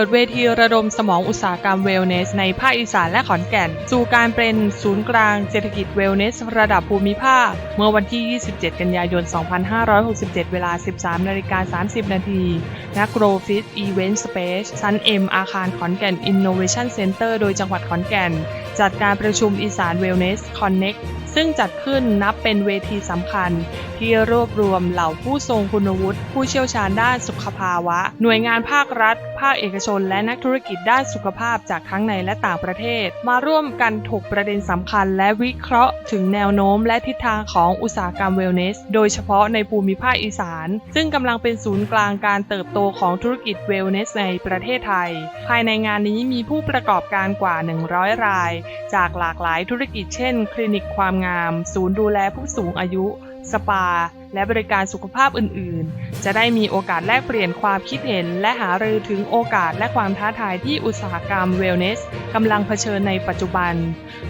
ปิดเวทีระดมสมองอุตสาหกรรมเวลเนส ในภาคอีสานและขอนแก่น สู่การเป็นศูนย์กลางเศรษฐกิจเวลเนส ระดับภูมิภาค เมื่อวันที่ 27 กันยายน 2567 เวลา 13 นาฬิกา 30 นาทีณโกรฟิตอีเวนต์สเปซชั้น M อาคารขอนแก่น Innovation Center โดยจังหวัดขอนแก่น จัดการประชุมอีสานเวลเนสคอนเน็กซึ่งจัดขึ้นนับเป็นเวทีสำคัญ ที่รวบรวมเหล่าผู้ทรงคุณวุฒิผู้เชี่ยวชาญด้านสุขภาวะ หน่วยงานภาครัฐ ภาคเอกชน และนักธุรกิจด้านสุขภาพจากทั้งในและต่างประเทศ มาร่วมกันถกประเด็นสำคัญ และวิเคราะห์ถึงแนวโน้ม และทิศทางของอุตสาหกรรมเวลเนส โดยเฉพาะในภูมิภาคอีสาน ซึ่งกำลังเป็นศูนย์กลางการเติบโตของธุรกิจเวลเนสในประเทศไทย ภายในงานนี้มีผู้ประกอบการกว่า 100 ราย จากหลากหลายธุรกิจเช่น คลินิกความงาม ศูนย์ดูแลผู้สูงอายุ สปา และบริการสุขภาพอื่น ๆ จะได้มีโอกาสแลกเปลี่ยนความคิดเห็น และหารือถึงโอกาสและความท้าทายที่อุตสาหกรรมเวลเนสกำลังเผชิญในปัจจุบัน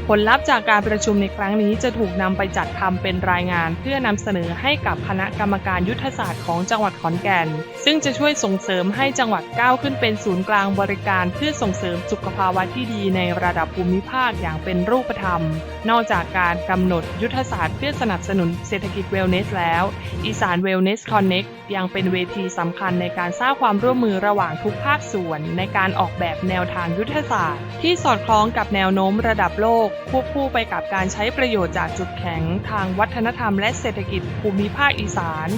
ผลลัพธ์จากการประชุมในครั้งนี้จะถูกนำไปจัดทำเป็นรายงาน เพื่อนำเสนอให้กับคณะกรรมการยุทธศาสตร์ของจังหวัดขอนแก่น ซึ่งจะช่วยส่งเสริมให้จังหวัดก้าวขึ้นเป็นศูนย์กลางบริการเพื่อส่งเสริมสุขภาวะที่ดีในระดับภูมิภาคอย่างเป็นรูปธรรม นอกจากการกำหนดยุทธศาสตร์เพื่อสนับสนุนเศรษฐกิจเวลเนสแล้วอีสานเวลเนสคอนเน็กยังเป็นเวทีสำคัญในการสร้างความร่วมมือระหว่างทุกภาคส่วน ในการออกแบบแนวทางยุทธศาสตร์ ที่สอดคล้องกับแนวโน้มระดับโลก ควบคู่ไปกับการใช้ประโยชน์จากจุดแข็ง ทางวัฒนธรรมและเศรษฐกิจภูมิภาคอีสาน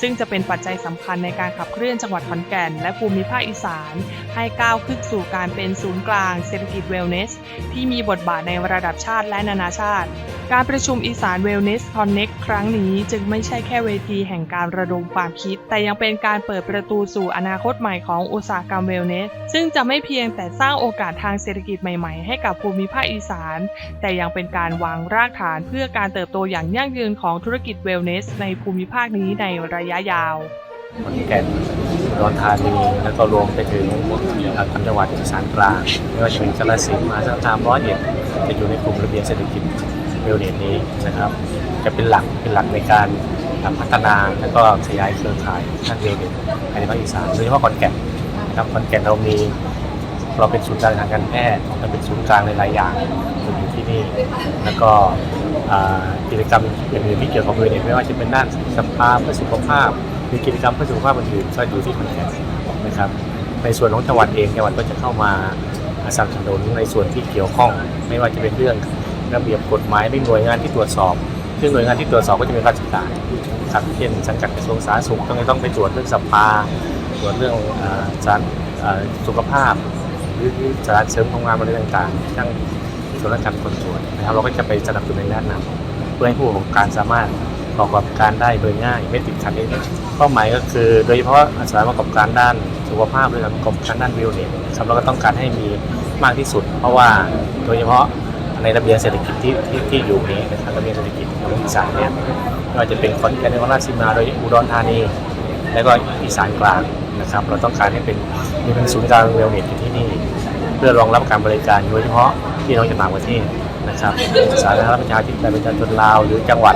ซึ่งจะเป็นปัจจัยสำคัญในการขับเคลื่อนจังหวัดขอนแก่น และภูมิภาคอีสาน ให้ก้าวขึ้นสู่การเป็นศูนย์กลางเศรษฐกิจเวลเนส ที่มีบทบาทในระดับชาติและนานาชาติ การประชุมอีสานเวลเนสคอนเน็กครั้งนี้จึงไม่ใช่แค่เวทีแห่งการระดมความคิด แต่ยังเป็นการเปิดประตูสู่อนาคตใหม่ของอุตสาหกรรมเวลเนส ซึ่งจะไม่เพียงแต่สร้างโอกาสทางเศรษฐกิจใหม่ๆ ให้กับภูมิภาคอีสาน แต่ยังเป็นการวางรากฐานเพื่อการเติบโตอย่างยั่งยืนของธุรกิจเวลเนส ในภูมิภาคนี้ในระยะยาวขอนแก่นอุดรธานีแล้วก็รวมไปถึงทางจังหวัดอีสานกลางไม่ว่าจะเป็นกาฬสินธุ์มหาสารคามร้อยเอ็ดจะอยู่ในกลุ่มระเบียงเศรษฐกิจ เวลเนนี้นะครับ จะเป็นหลักเป็นหลักในการพัฒนาแล้วก็ขยายเครือข่ายทางเวลเนภายในภาคอีสานโดยเฉพาะขอนแก่นนะครับขอนแก่นเรามีเราเป็นศูนย์กลางทางการแพทย์เราเป็นศูนย์กลางในหลายอย่างอยู่ที่นี่ แล้วก็กิจกรรมอย่างอื่นที่เกี่ยวกับเวลเนไม่ว่าจะเป็นด้านสปาเพื่อสุขภาพมีกิจกรรมเพื่อสุขภาพอื่นๆก็อยู่ที่ขอนแก่นนะครับ ในส่วนของจังหวัดเองจังหวัดก็จะเข้ามาสนับสนุนในส่วนที่เกี่ยวข้อง ไม่ว่าจะเป็นเรื่อง ระเบียบกฎหมายในหน่วยงานที่ตรวจสอบ ซึ่งหน่วยงานที่ตรวจสอบก็จะเป็นราชการครับเช่นสังกัดกระทรวงสาธารณสุขต้องต้องไปตรวจเรื่องสภาตรวจเรื่องสารสุขภาพ หรือสารเสริมของงานอะไรต่างๆทั้งส่วนราชการคนตรวจนะครับเราก็จะไปสนับสนุนในด้านนั้นเพื่อให้ผู้ประกอบการสามารถประกอบการได้โดยง่ายไม่ติดขัดเองเป้าหมายก็คือ โดยเฉพาะสานประกอบการด้านสุขภาพหรือประกอบการด้านวิวเนี่ยครับเราก็ต้องการให้มีมากที่สุด เพราะว่าโดยเฉพาะ ในระเบียงเศรษฐกิจที่ที่ที่อยู่นี้นะครับระเบียงเศรษฐกิจของอีสานเนี่ยไม่ว่าจะเป็นขอนแก่นนครราชสีมาโดยอุดรธานี และก็อีสานกลางนะครับเราต้องการให้เป็นมีเป็นศูนย์กลางเวลเนสอยู่ที่นี่ เพื่อรองรับการบริการโดยเฉพาะพี่น้องจากต่างประเทศนะครับสาธารณรัฐประชาธิปไตยประชาชนลาว หรือจังหวัด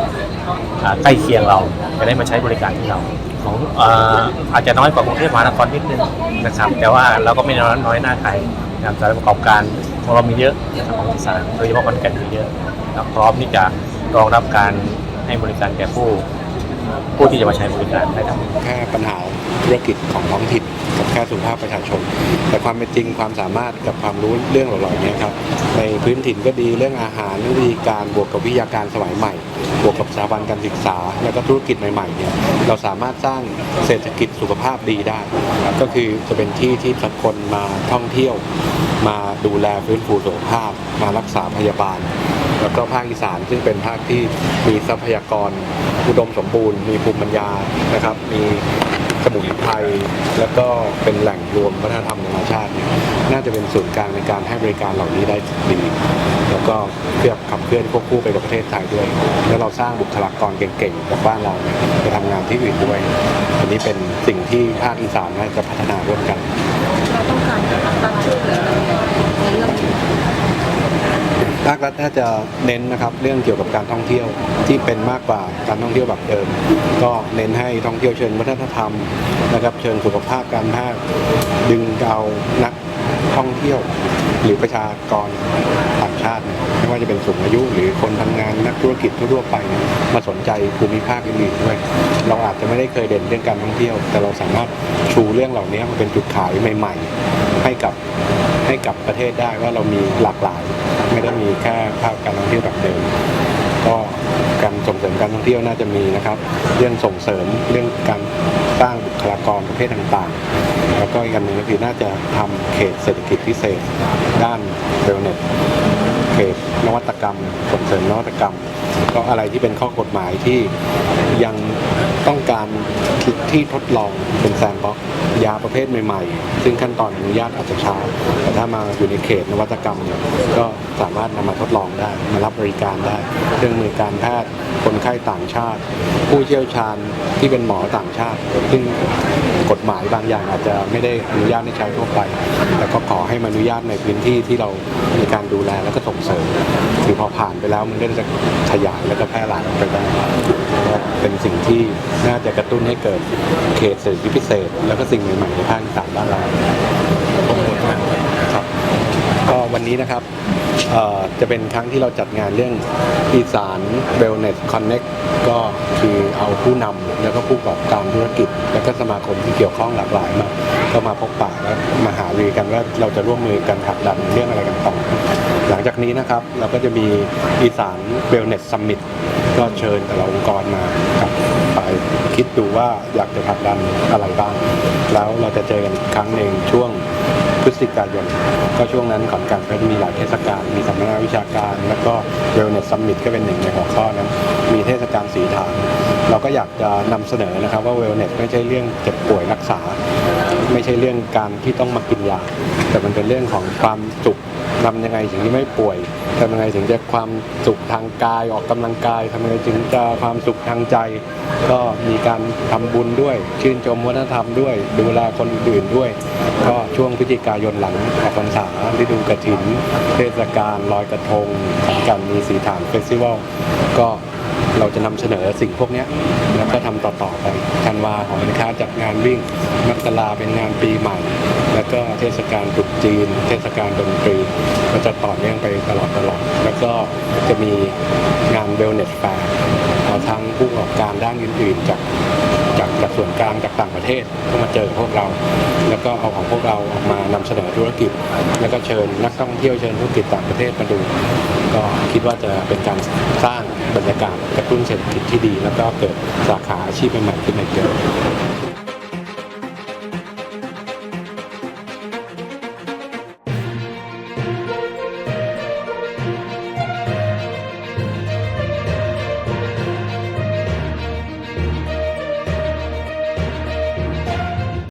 ใกล้เคียงเราจะได้มาใช้บริการที่เราของอาอาจจะน้อยกว่ากรุงเทพมหานครนิดนึงนะครับ แต่ว่าเราก็ไม่น้อยน้อยหน้าใครนะครับสถานประกอบการ ของเรามีเยอะนะครับของอีสานโดยเฉพาะขอนแก่นมีเยอะพร้อมที่จะรองรับการให้บริการแก่ผู้ ผู้ที่จะมาใช้บริการได้ทั้งแค่ปัญหาธุรกิจของท้องถิ่นกับแค่สุขภาพประชาชน แต่ความเป็นจริงความสามารถกับความรู้เรื่องเหล่านี้ครับในพื้นถิ่นก็ดีเรื่องอาหารวิธีการบวกกับวิทยาการสมัยใหม่ บวกกับสถาบันการศึกษา แล้วก็ธุรกิจใหม่ๆเนี่ยเราสามารถสร้างเศรษฐกิจสุขภาพดีได้ ก็คือจะเป็นที่ที่คนมาท่องเที่ยว มาดูแลฟื้นฟูสุขภาพ มารักษาพยาบาล แล้วก็ภาคอีสานซึ่งเป็นภาคที่มีทรัพยากรอุดมสมบูรณ์ มีภูมิปัญญานะครับ มีสมุนไพรแล้วก็เป็นแหล่งรวมวัฒนธรรมนานาชาติเนี่ยน่าจะเป็นศูนย์กลางในการให้บริการเหล่านี้ได้ดีแล้วก็เพื่อขับเคลื่อนควบคู่ไปกับประเทศไทยด้วย แล้วเราสร้างบุคลากรเก่งๆจากบ้านเราไปทำงานที่อื่นด้วย อันนี้เป็นสิ่งที่ภาคอีสานน่าจะพัฒนาร่วมกันเราต้องการจะตั้งชื่อหรืออะไรในเรื่องนี้เอ่อในเรื่อกร ภาครัฐน่าจะเน้นนะครับเรื่องเกี่ยวกับการท่องเที่ยวที่เป็นมากกว่าการท่องเที่ยวแบบเดิม ก็เน้นให้ท่องเที่ยวเชิงวัฒนธรรมนะครับเชิงสุขภาพการแพทย์ดึงเอานักท่องเที่ยวหรือประชากรต่างชาติ ไม่ว่าจะเป็นสูงอายุหรือคนทำงานนักธุรกิจทั่วไป มาสนใจภูมิภาคอื่นๆด้วยเราอาจจะไม่ได้เคยเด่นเรื่องการท่องเที่ยว แต่เราสามารถชูเรื่องเหล่านี้มาเป็นจุดขายใหม่ ๆ ให้กับให้กับประเทศได้ว่าเรามีหลากหลาย ไม่ได้มีแค่ภาพการท่องเที่ยวแบบเดิมก็การส่งเสริมการท่องเที่ยวน่าจะมีนะครับ เรื่องส่งเสริมเรื่องการสร้างบุคลากรประเภทต่างๆ แล้วก็อีกอันหนึ่งก็คือน่าจะทำเขตเศรษฐกิจพิเศษ ด้านเวลเนตเขตนวัตกรรม ส่งเสริมนวัตกรรม ก็อะไรที่เป็นข้อกฎหมายที่ยังต้องการที่ทดลองเป็นแซนบ็อกยาประเภทใหม่ๆ ซึ่งขั้นตอนอนุญาตอาจจะช้า แต่ถ้ามาอยู่ในเขตนวัตกรรมเนี่ยก็สามารถนำมาทดลองได้ มารับบริการได้ เครื่องมือการแพทย์ คนไข้ต่างชาติ ผู้เชี่ยวชาญที่เป็นหมอต่างชาติ ซึ่งกฎหมายบางอย่างอาจจะไม่ได้อนุญาตให้ใช้ทั่วไป แต่ก็ขอให้มาอนุญาตในพื้นที่ที่เรามีการดูแลแล้วก็ส่งเสริมคือพอผ่านไปแล้วมันก็จะขยายแล้วก็แพร่หลายออกไปได้ก็เป็นสิ่งที่น่าจะกระตุ้นให้เกิดเขตเศรษฐกิจพิเศษ แล้วก็สิ่งใหม่ๆในภาคอีสานบ้านเราครับก็วันนี้นะครับจะเป็นครั้งที่เราจัดงานเรื่องอีสาน Wellness Connect ก็คือเอาผู้นำแล้วก็ผู้ประกอบการธุรกิจ แล้วก็สมาคมที่เกี่ยวข้องหลากหลายมาก็มาพบปะแล้วมาหารือกันว่าเราจะร่วมมือกันผลักดันเรื่องอะไรกันต่อ หลังจากนี้นะครับเราก็จะมีอีสาน Wellness Summit ก็เชิญแต่ละองค์กรมาครับไปคิดดูว่าอยากจะผลักดันอะไรบ้าง แล้วเราจะเจอกันอีกครั้งหนึ่งช่วงพฤศจิกายนก็ช่วงนั้นขอนแก่นก็จะมีหลายเทศกาลมีสัมมนาวิชาการ แล้วก็ Wellness Summit ก็เป็นหนึ่งในหัวข้อนั้นมีเทศกาลสีฐานเราก็อยากจะนำเสนอนะครับว่า Wellness ไม่ใช่เรื่องเจ็บป่วยรักษา ไม่ใช่เรื่องการที่ต้องมากินยาแต่มันเป็นเรื่องของความสุขทำยังไงถึงที่ไม่ป่วยทำยังไงถึงจะความสุขทางกายออกกำลังกายทำยังไงถึงจะความสุขทางใจ ก็มีการทำบุญด้วย ชื่นชมวัฒนธรรมด้วย ดูแลคนอื่นด้วย ก็ช่วงพฤศจิกายนหลังออกพรรษาฤดูกระถิน เทศกาลลอยกระทงกันมีสีฐานเฟสติวัลก็ เราจะนำเสนอสิ่งพวกนี้แล้วก็ทำต่อๆไปธันวาของค้าจัดงานวิ่งมักราเป็นงานปีใหม่ แล้วก็เทศกาลตรุษจีน เทศกาลดนตรีก็จะต่อเนื่องไปตลอดตลอด แล้วก็จะมีงานเวลเนสแฟร์ทั้งผู้ประกอบการด้านอื่นๆจากจากจากส่วนกลางจากต่างประเทศก็มาเจอพวกเรา แล้วก็เอาของพวกเราออกมานำเสนอธุรกิจ แล้วก็เชิญนักท่องเที่ยวเชิญธุรกิจต่างประเทศมาดู ก็คิดว่าจะเป็นการสร้าง บรรยากาศกระตุ้นเศรษฐกิจที่ดี แล้วก็เกิดสาขาอาชีพใหม่ๆขึ้นมาเยอะ